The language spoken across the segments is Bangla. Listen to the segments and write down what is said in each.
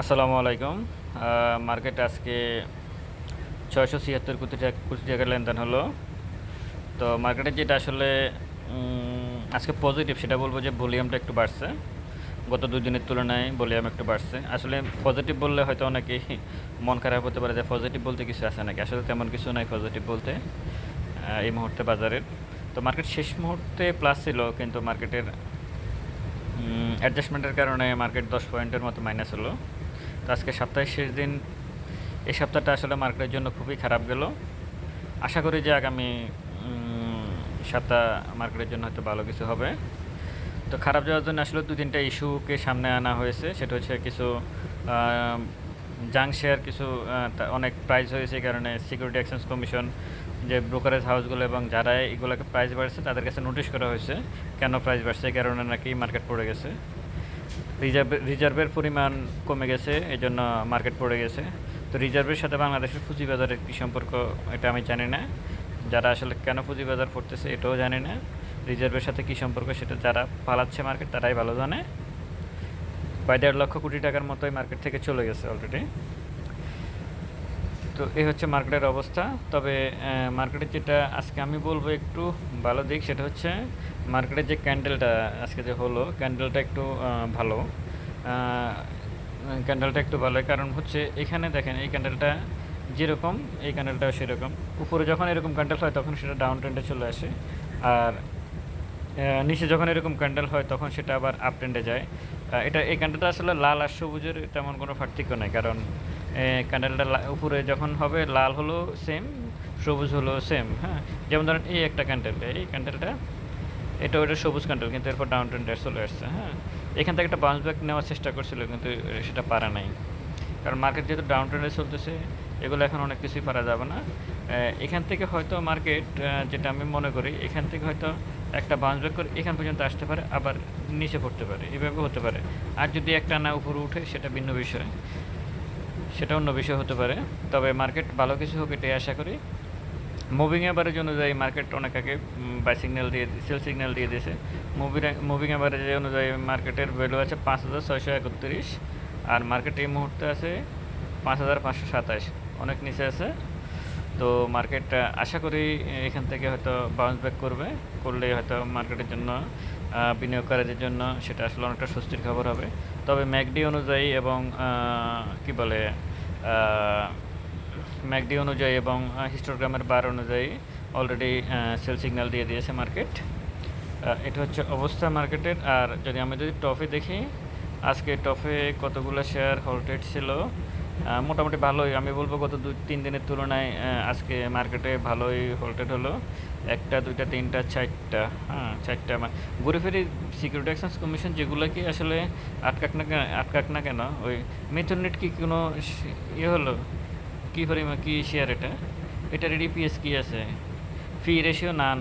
আসসালামু আলাইকুম। মার্কেট আজকে ছয়শো ছিয়াত্তর কোটি টাকা কোটি টাকার লেনদেন হলো। তো মার্কেটে যেটা আসলে আজকে পজিটিভ সেটা বলব যে ভলিউমটা একটু বাড়ছে। গত দুই দিনের তুলনায় ভলিউম একটু বাড়ছে। আসলে পজিটিভ বললে হয়তো অনেকেই মন খারাপ হতে পারে যে পজিটিভ বলতে কিছু আছে নাকি? আসলে তেমন কিছু নাই পজিটিভ বলতে এই মুহূর্তে বাজারের। তো মার্কেট শেষ মুহূর্তে প্লাস ছিল, কিন্তু মার্কেটের অ্যাডজাস্টমেন্টের কারণে মার্কেট দশ পয়েন্টের মতো মাইনাস হলো। তো আজকে সপ্তাহের শেষ দিন, এই সপ্তাহটা আসলে মার্কেটের জন্য খুবই খারাপ গেল। আশা করি যে আগামী সপ্তাহ মার্কেটের জন্য হয়তো ভালো কিছু হবে। তো খারাপ যাওয়ার জন্য আসলে দু তিনটা ইস্যুকে সামনে আনা হয়েছে। সেটা হচ্ছে কিছু জাং শেয়ার, কিছু অনেক প্রাইস হয়েছে কারণে সিকিউরিটি এক্সচেঞ্জ কমিশন যে ব্রোকারেজ হাউসগুলো এবং যারা এগুলোকে প্রাইস বাড়ছে, তাদের কাছে নোটিশ করা হয়েছে, কেন প্রাইস বাড়ছে, এই কারণে নাকি মার্কেট পড়ে গেছে। রিজার্ভ রিজার্ভের পরিমাণ কমে গেছে এই জন্য মার্কেট পড়ে গেছে। তো রিজার্ভের সাথে বাংলাদেশের পুঁজিবাজারের কী সম্পর্ক, এটা আমি জানি না। যারা আসলে কেন পুঁজিবাজার পড়তেছে এটাও জানি না। রিজার্ভের সাথে কী সম্পর্ক, সেটা যারা পালাচ্ছে মার্কেট তারাই ভালো জানে। প্রায় দেড় লক্ষ কোটি টাকার মতোই মার্কেট থেকে চলে গেছে অলরেডি তো এই হচ্ছে মার্কেটের অবস্থা। তবে মার্কেটের যেটা আজকে আমি বলব একটু ভালো দিক, সেটা হচ্ছে মার্কেটের যে ক্যান্ডেলটা আজকে যে হলো, ক্যান্ডেলটা একটু ভালো। ক্যান্ডেলটা একটু ভালো কারণ হচ্ছে এখানে দেখেন, এই ক্যান্ডেলটা যেরকম, এই ক্যান্ডেলটাও সেরকম। উপরে যখন এরকম ক্যান্ডেল হয়, তখন সেটা ডাউন ট্রেন্ডে চলে আসে। আর নিচে যখন এরকম ক্যান্ডেল হয়, তখন সেটা আবার আপ ট্রেন্ডে যায়। এটা, এই ক্যান্ডেলটা আসলে লাল আর সবুজের তেমন কোনো পার্থক্য নেই, কারণ ক্যান্ডেলটা উপরে যখন হবে, লাল হলো সেম সবুজ হলো সেম হ্যাঁ? যেমন ধরেন এই একটা ক্যান্ডেল এই ক্যান্ডেলটা এটা ওটা সবুজ ক্যান্ডেল কিন্তু এরপর ডাউন ট্রেন্ডে চলে আসছে হ্যাঁ? এখান থেকে একটা বাউন্স ব্যাক নেওয়ার চেষ্টা করছিল, কিন্তু সেটা পারা নাই। কারণ মার্কেট যেহেতু ডাউন ট্রেন্ডে চলতেছে, এগুলো এখন অনেক কিছুই পারা যাবে না। এখান থেকে হয়তো মার্কেট যেটা আমি মনে করি, এখান থেকে হয়তো একটা বাউন্স ব্যাক করে এখান পর্যন্ত আসতে পারে, আবার নিচে পড়তে পারে, এভাবে হতে পারে। আর যদি একটা না উপরে উঠে, সেটা ভিন্ন বিষয়। সেটা অন্য বিষয় হতে পারে। তবে মার্কেট ভালো কিছু হোক এটাই আশা করি। মুভিং অ্যাভারেজ অনুযায়ী মার্কেট অনেক আগে বাই সিগন্যাল দিয়ে সেল সিগন্যাল দিয়ে দিয়েছে। মুভি মুভিং অ্যাভারেজ অনুযায়ী মার্কেটের ভ্যালু আছে পাঁচ হাজার ছয়শো একত্রিশ। আর মার্কেট এই মুহূর্তে আছে পাঁচ হাজার পাঁচশো সাতাশ। অনেক নিচে আছে। তো মার্কেট আশা করি এখান থেকে হয়তো বাউন্স ব্যাক করবে। করলে হয়তো মার্কেটের জন্য বিনিয়োগকারীদের জন্য সেটা আসলে অনেকটা স্বস্তির খবর হবে। তবে ম্যাকডি অনুযায়ী এবং কি বলে ম্যাকডি অনুযায়ী এবং হিস্টোগ্রামের বার অনুযায়ী অলরেডি সেল সিগন্যাল দিয়ে দিয়েছে মার্কেট এটা হচ্ছে অবস্থা মার্কেটের আর যদি আমি যদি টপে দেখি, আজকে টপে কতগুলো শেয়ার হোল্টেড ছিল? মোটামুটি ভালোই। আমি বলব গত দুই, তিন দিনের তুলনায় আজকে মার্কেটে ভালোই হোল্টেড হলো। একটা, দুইটা, তিনটা, চারটা হ্যাঁ চারটা ঘুরে ফিরে সিকিউরিটি এক্সচেঞ্জ কমিশন যেগুলোকে আসলে আটকাক না আটকাক না কেন? ওই মেথনেট কি কোনো ইয়ে হলো? কী পরিমাণ কী শেয়ার এটা? এটার ডিপিএস কী আছে? ফি রেশিও নান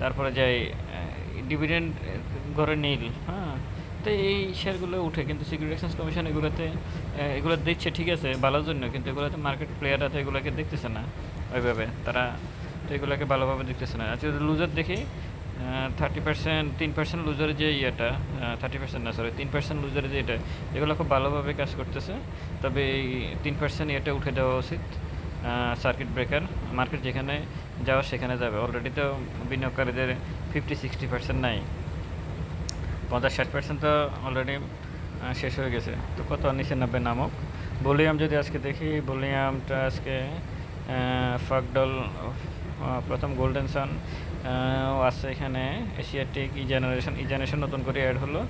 তারপরে যাই ডিভিডেন্ড ঘরে নীল হ্যাঁ? তো এই শেয়ারগুলো উঠে, কিন্তু সিকিউরিটি এক্সচেঞ্জ কমিশন এগুলোতে এগুলো দিচ্ছে ঠিক আছে ভালোর জন্য, কিন্তু এগুলোতে মার্কেট প্লেয়াররা তো এগুলোকে দেখতেছে না ওইভাবে। তারা তো এগুলোকে ভালোভাবে দেখতেছে না। আচ্ছা লুজার দেখি থার্টি পার্সেন্ট তিন পার্সেন্ট লুজারের যে ইয়েটা থার্টি পার্সেন্ট না সরি তিন পার্সেন্ট লুজারের যে এটা, এগুলো খুব ভালোভাবে কাজ করতেছে। তবে এই তিন পার্সেন্ট ইয়েটা উঠে দেওয়া উচিত সার্কিট ব্রেকার মার্কেট যেখানে যাওয়া সেখানে যাবে। অলরেডি তো বিনিয়োগকারীদের ফিফটি সিক্সটি পার্সেন্ট নাই। পঞ্চাশ ষাট পার্সেন্ট তো অলরেডি শেষ হয়ে গেছে। তো কত নিচে নামবে নামক? ভলিউম যদি আজকে দেখি, ভলিউমটা আজকে ফাকডল প্রথম গোল্ডেন সান আছে এখানে, Asiatic, E generation E generation নতুন করে অ্যাড হলো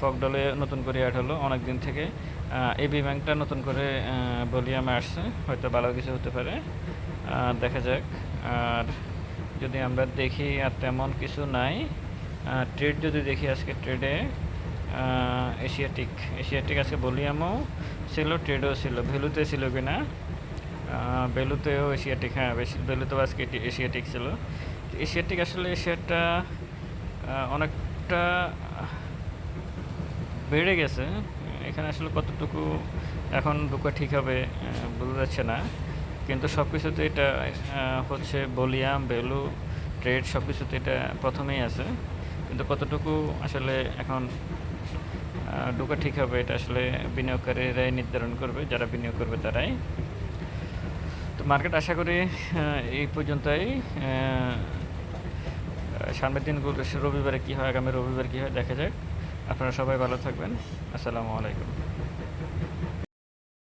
ফকডলে নতুন করে অ্যাড হলো অনেক দিন থেকে এবি ব্যাংকটা নতুন করে ভলিউমে আসছে, হয়তো ভালো কিছু হতে পারে। দেখা যাক। আর যদি আমরা দেখি আর তেমন কিছু নাই ট্রেড যদি দেখি আজকে ট্রেডে এশিয়াটিক এশিয়াটিক আজকে ভলিউমও ছিল ট্রেডও ছিল ভ্যালুতে ছিল কিনা ভ্যালুতেও এশিয়াটিক হ্যাঁ বেশি ভ্যালুতেও আজকে এশিয়াটিক ছিল। এশিয়াটিক আসলে এশিয়াটা অনেকটা বেড়ে গেছে। এখানে আসলে কতটুকু এখন ঢোকা ঠিক হবে বোঝা যাচ্ছে না। কিন্তু সব কিছুতে এটা হচ্ছে ভলিউম ভ্যালু ট্রেড সব কিছুতে এটা প্রথমেই আছে। কিন্তু কতটুকু আসলে এখন ঢোকা ঠিক হবে, এটা আসলে বিনিয়োগকারীরাই নির্ধারণ করবে, যারা বিনিয়োগ করবে তারাই। তো মার্কেট আশা করি এই পর্যন্তই। সামনের দিনগুলো রবিবারে কী হয়, আগামী রবিবার কী হয়, দেখা যাক। আপনারা সবাই ভালো থাকবেন। আসসালামু আলাইকুম।